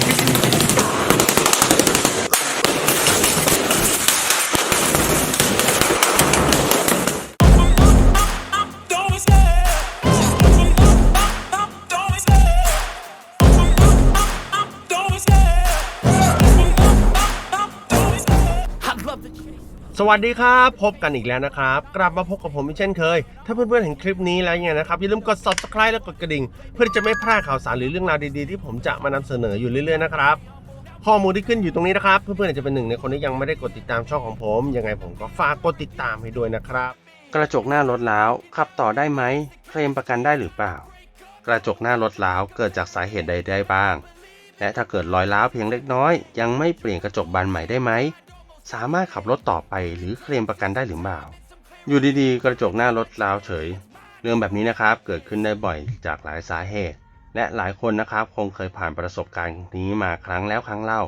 Thank you. สวัสดีครับ พบกันอีกแล้วนะครับ กลับมาพบกับผมเช่นเคย ถ้าเพื่อนๆเห็นคลิปนี้แล้วยังไงนะครับอย่าลืมกด subscribe และกดกระดิ่ง เพื่อจะไม่พลาดข่าวสารหรือเรื่องราวดีๆ ที่ผมจะมานำเสนออยู่เรื่อยๆนะครับข้อมูลที่ขึ้นอยู่ตรงนี้นะครับ เพื่อนๆอาจจะเป็นหนึ่งในคนที่ยังไม่ได้กดติดตามช่องของผมยังไงผมก็ฝากกดติดตามให้ด้วยนะครับ กระจกหน้ารถล้าวขับต่อได้ไหมเคลมประกันได้หรือเปล่า กระจกหน้ารถล้าวเกิดจากสาเหตุใดได้บ้าง และถ้าเกิดรอยร้าวเพียงเล็กน้อย ยังไม่เปลี่ยนกระจกบานใหม่ได้ไหม สามารถขับรถต่อไปหรือเคลมประกันได้หรือเปล่า อยู่ดีๆ กระจกหน้ารถร้าวเฉย เรื่องแบบนี้นะครับเกิดขึ้นได้บ่อยจากหลายสาเหตุ และหลายคนนะครับคงเคยผ่านประสบการณ์นี้มาครั้งแล้วครั้งเล่า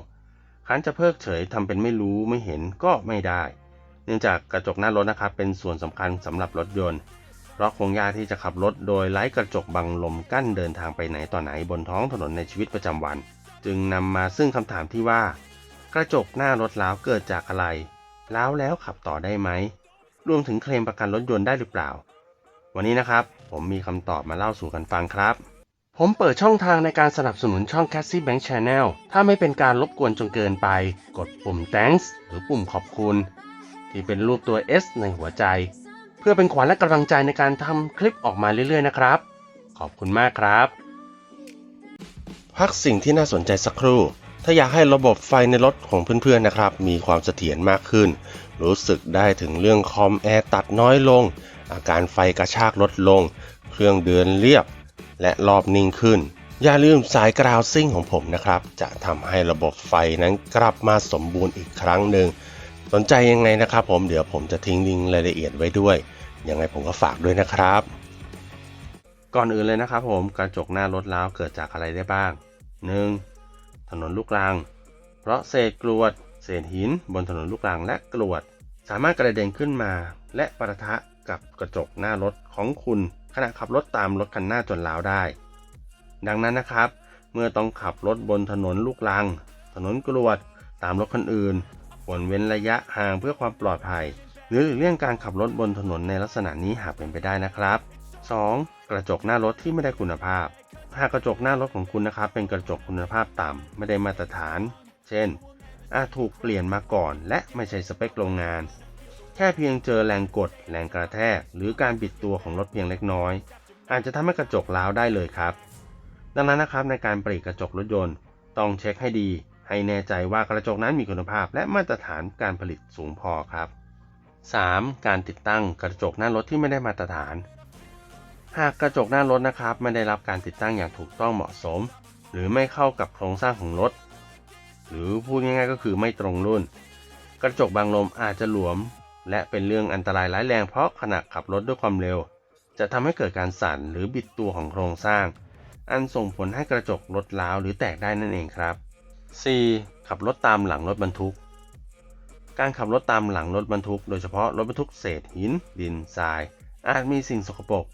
ครั้นจะเพิกเฉยทำเป็นไม่รู้ไม่เห็นก็ไม่ได้ เนื่องจากกระจกหน้ารถนะครับเป็นส่วนสำคัญสำหรับรถยนต์ เพราะคงยากที่จะขับรถโดยไร้กระจกบังลมกั้นเดินทางไปไหนต่อไหนบนท้องถนนในชีวิตประจำวัน จึงนำมาซึ่งคำถามที่ว่า กระจกหน้ารถล้าวเกิดจากอะไรล้าวแล้วขับต่อได้ไหม รวมถึงเคลมประกันรถยนต์ได้หรือเปล่า วันนี้นะครับ ผมมีคำตอบมาเล่าสู่กันฟังครับ ผมเปิดช่องทางในการสนับสนุนช่อง Cassie Bank Channel ถ้าไม่เป็นการรบกวนจนเกินไป กดปุ่ม thanks หรือปุ่มขอบคุณ ที่เป็นรูปตัว S ในหัวใจ เพื่อเป็นขวัญและกำลังใจในการทำคลิปออกมาเรื่อยๆนะครับ ขอบคุณมากครับ พักสิ่งที่น่าสนใจสักครู่ ถ้าอยากให้ระบบไฟในรถของเพื่อนๆนะครับ มีความเสถียรมากขึ้น รู้สึกได้ถึงเรื่องคอมแอร์ตัดน้อยลง อาการไฟกระชากลดลง เครื่องเดินเรียบ และรอบนิ่งขึ้น อย่าลืมสายกราวซิ่งของผมนะครับ จะทำให้ระบบไฟนั้นกลับมาสมบูรณ์อีกครั้งหนึ่ง สนใจยังไงนะครับ ผมเดี๋ยวผมจะทิ้งลิงก์รายละเอียดไว้ด้วย ยังไงผมก็ฝากด้วยนะครับ ก่อนอื่นเลยนะครับ ผมกระจกหน้ารถล้าวเกิดจากอะไรได้บ้าง 1. ถนนลูกรัง เพราะเศษกรวด เศษหินบนถนนลูกรังและกรวด สามารถกระเด็นขึ้นมา และประทะกับกระจกหน้ารถของคุณขณะขับรถตามรถคันหน้าจนล้าวได้ ดังนั้นนะครับ เมื่อต้องขับรถบนถนนลูกรัง ถนนกรวด ตามรถคันอื่นควรเว้นระยะห่างเพื่อความปลอดภัย หรือหลีกเลี่ยงการขับรถบนถนนในลักษณะนี้หากเป็นไปได้นะครับ 2. กระจกหน้ารถที่ไม่ได้คุณภาพ หากกระจกหน้ารถของคุณนะครับ เป็นกระจกคุณภาพต่ำไม่ได้มาตรฐาน เช่น อาจถูกเปลี่ยนมาก่อน และไม่ใช่สเปคโรงงาน แค่เพียงเจอแรงกด แรงกระแทก หรือการบิดตัวของรถเพียงเล็กน้อย อาจจะทำให้กระจกร้าวได้เลยครับ ดังนั้นนะครับในการปลีกกระจกรถยนต์ ต้องเช็คให้ดี ให้แน่ใจว่ากระจกนั้นมีคุณภาพ และมาตรฐานการผลิตสูงพอครับ 3. การติดตั้งกระจกหน้ารถที่ไม่ได้มาตรฐาน หากกระจกหน้ารถนะครับ ไม่ได้รับการติดตั้งอย่างถูกต้องเหมาะสม หรือไม่เข้ากับโครงสร้างของรถ หรือพูดง่ายๆก็คือไม่ตรงรุ่น กระจกบางลมอาจจะหลวม และเป็นเรื่องอันตรายร้ายแรงเพราะขณะขับรถด้วยความเร็ว จะทำให้เกิดการสั่นหรือบิดตัวของโครงสร้าง อันส่งผลให้กระจกรถร้าวหรือแตกได้นั่นเองครับ 4. ขับรถตามหลังรถบรรทุก การขับรถตามหลังรถบรรทุก โดยเฉพาะรถบรรทุกเศษหิน ดินทราย อาจมีสิ่งสกปรก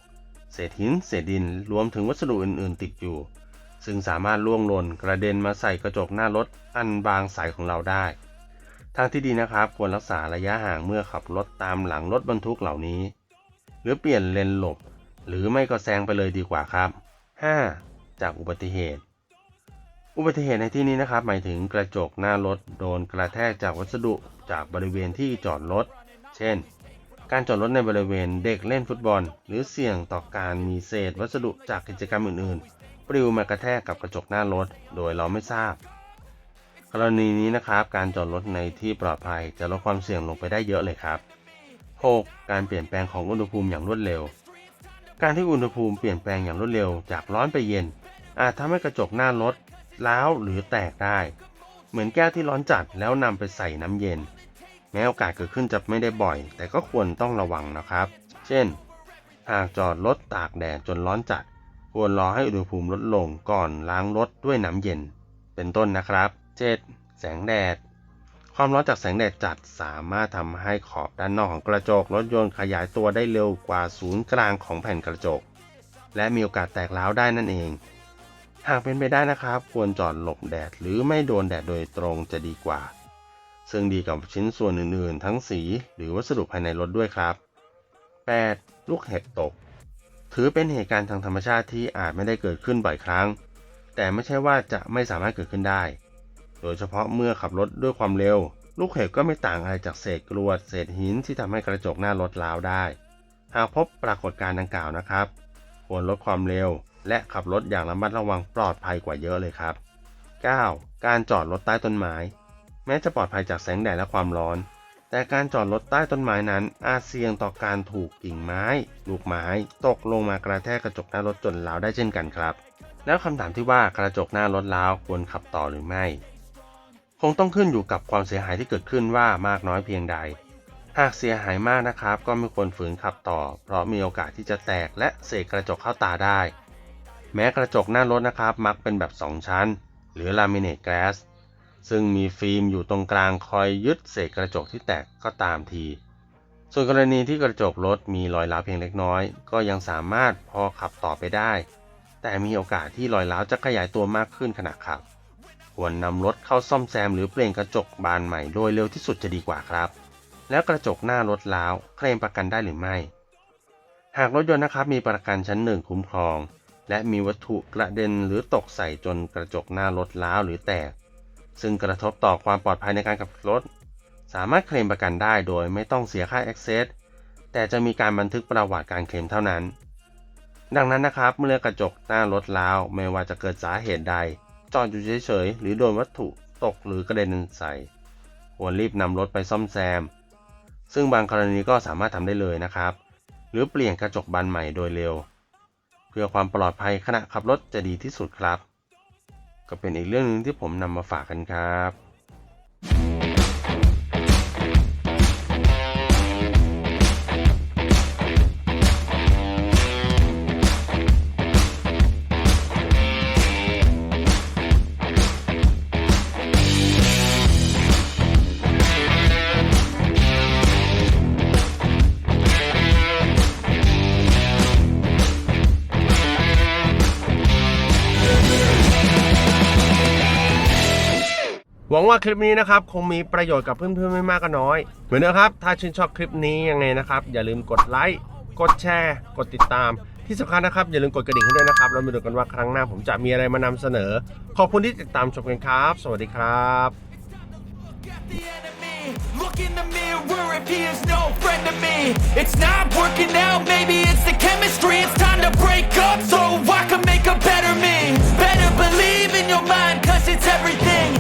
เศษหิน เศษดิน รวมถึงวัสดุอื่น ๆ ติดอยู่ ซึ่งสามารถล่วงหล่นกระเด็นมาใส่กระจกหน้ารถอันบางใสของเราได้ ทางที่ดีนะครับควรรักษาระยะห่างเมื่อขับรถตามหลังรถบรรทุกเหล่านี้ หรือเปลี่ยนเลนหลบ หรือไม่ก็แซงไปเลยดีกว่าครับ 5. จากอุบัติเหตุ อุบัติเหตุในที่นี้นะครับ หมายถึงกระจกหน้ารถโดนกระแทกจากวัสดุจากบริเวณที่จอดรถ เช่น การจอดรถในบริเวณเด็กเล่นฟุตบอล หรือเสี่ยงต่อการมีเศษวัสดุจากกิจกรรมอื่นๆ ปลิวมากระแทกกับกระจกหน้ารถ โดยเราไม่ทราบ กรณีนี้นะครับ การจอดรถในที่ปลอดภัยจะลดความเสี่ยงลงไปได้เยอะเลยครับ 6. การเปลี่ยนแปลงของอุณหภูมิอย่างรวดเร็ว การที่อุณหภูมิเปลี่ยนแปลงอย่างรวดเร็วจากร้อนไปเย็น อาจทำให้กระจกหน้ารถร้าวหรือแตกได้ เหมือนแก้วที่ร้อนจัดแล้วนำไปใส่น้ำเย็น แม้โอกาสเกิดขึ้นจะไม่ได้บ่อย แต่ก็ควรต้องระวังนะครับ เช่น หากจอดรถตากแดดจนร้อนจัด ควรรอให้อุณหภูมิลดลงก่อนล้างรถด้วยน้ำเย็น เป็นต้นนะครับ 7. แสงแดด ความร้อนจากแสงแดดจัดสามารถทำให้ขอบด้านนอกของกระจกรถยนต์ขยายตัวได้เร็วกว่าศูนย์กลางของแผ่นกระจก และมีโอกาสแตกร้าวได้นั่นเอง หากเป็นไปได้นะครับ ควรจอดหลบแดดหรือไม่โดนแดดโดยตรงจะดีกว่า ซึ่งดีกับชิ้นส่วนอื่นๆ ทั้งสีหรือวัสดุภายในรถด้วยครับ 8. ลูกเห็บตก ถือเป็นเหตุการณ์ทางธรรมชาติที่อาจไม่ได้เกิดขึ้นบ่อยครั้ง แต่ไม่ใช่ว่าจะไม่สามารถเกิดขึ้นได้ โดยเฉพาะเมื่อขับรถด้วยความเร็ว ลูกเห็บก็ไม่ต่างอะไรจากเศษกรวดเศษหินที่ทำให้กระจกหน้ารถร้าวได้ หากพบปรากฏการณ์ดังกล่าวนะครับ ควรลดความเร็ว และขับรถอย่างระมัดระวังปลอดภัยกว่าเยอะเลยครับ 9. การจอดรถใต้ต้นไม้ แม้จะปลอดภัยจากแสงแดดและความร้อน แต่การจอดรถใต้ต้นไม้นั้น อาจเสี่ยงต่อการถูกกิ่งไม้ ลูกไม้ ตกลงมากระแทกกระจกหน้ารถจนร้าวได้เช่นกันครับ แล้วคำถามที่ว่ากระจกหน้ารถร้าวควรขับต่อหรือไม่ คงต้องขึ้นอยู่กับความเสียหายที่เกิดขึ้นว่ามากน้อยเพียงใด หากเสียหายมากนะครับ ก็ไม่ควรฝืนขับต่อ เพราะมีโอกาสที่จะแตกและเศษกระจกเข้าตาได้ แม้กระจกหน้ารถนะครับ มักเป็นแบบ 2 ชั้น หรือลามิเนต g ก a s s ซึ่งมีฟิล์มอยู่ตรงกลางคอยยึดเศษกระจกที่แตกก็ตามที ส่วนกรณีที่กระจกรถมีรอยร้าวเพียงเล็กน้อย ก็ยังสามารถพอขับต่อไปได้ แต่มีโอกาสที่รอยร้าวจะขยายตัวมากขึ้นขณะขับ ควรนำรถเข้าซ่อมแซมหรือเปลี่ยนกระจกบานใหม่โดยเร็วที่สุดจะดีกว่าครับ แล้วกระจกหน้ารถร้าวเคลมประกันได้หรือไม่ หากรถยนต์นะครับมีประกันชั้นหนึ่งคุ้มครองและมีวัตถุกระเด็นหรือตกใส่จนกระจกหน้ารถร้าวหรือแตก ซึ่งกระทบต่อความปลอดภัยในการขับรถ สามารถเคลมประกันได้โดยไม่ต้องเสียค่า Access แต่จะมีการบันทึกประวัติการเคลมเท่านั้น ดังนั้นนะครับเมื่อกระจกหน้ารถร้าวไม่ว่าจะเกิดสาเหตุใด จอดอยู่เฉยๆ หรือโดนวัตถุตกหรือกระเด็นใส่ควรรีบนำรถไปซ่อมแซม ซึ่งบางกรณีก็สามารถทำได้เลยนะครับ หรือเปลี่ยนกระจกบานใหม่โดยเร็ว เพื่อความปลอดภัยขณะขับรถจะดีที่สุดครับ ก็เป็นอีกเรื่องหนึ่งที่ผมนำมาฝากกันครับ วังว่าคลิปนี้นะครับ คงมีประโยชน์กับเพื่อนๆไม่มากก็น้อย เหมือนเดิมครับ ถ้าชื่นชอบคลิปนี้ยังไงนะครับ อย่าลืมกดไลค์กดแชร์ กดติดตามที่สำคัญนะครับ อย่าลืมกดกระดิ่งให้ด้วยนะครับ เรามาดูกันว่าครั้งหน้าผมจะมีอะไรมานำเสนอ ขอบคุณที่ติดตามชมกันครับ สวัสดีครับ Look in the mirror if he is no friend to me. It's not working out, maybe it's the chemistry. It's time to break up so I can make a better me. Better believe in your mind, cause it's everything.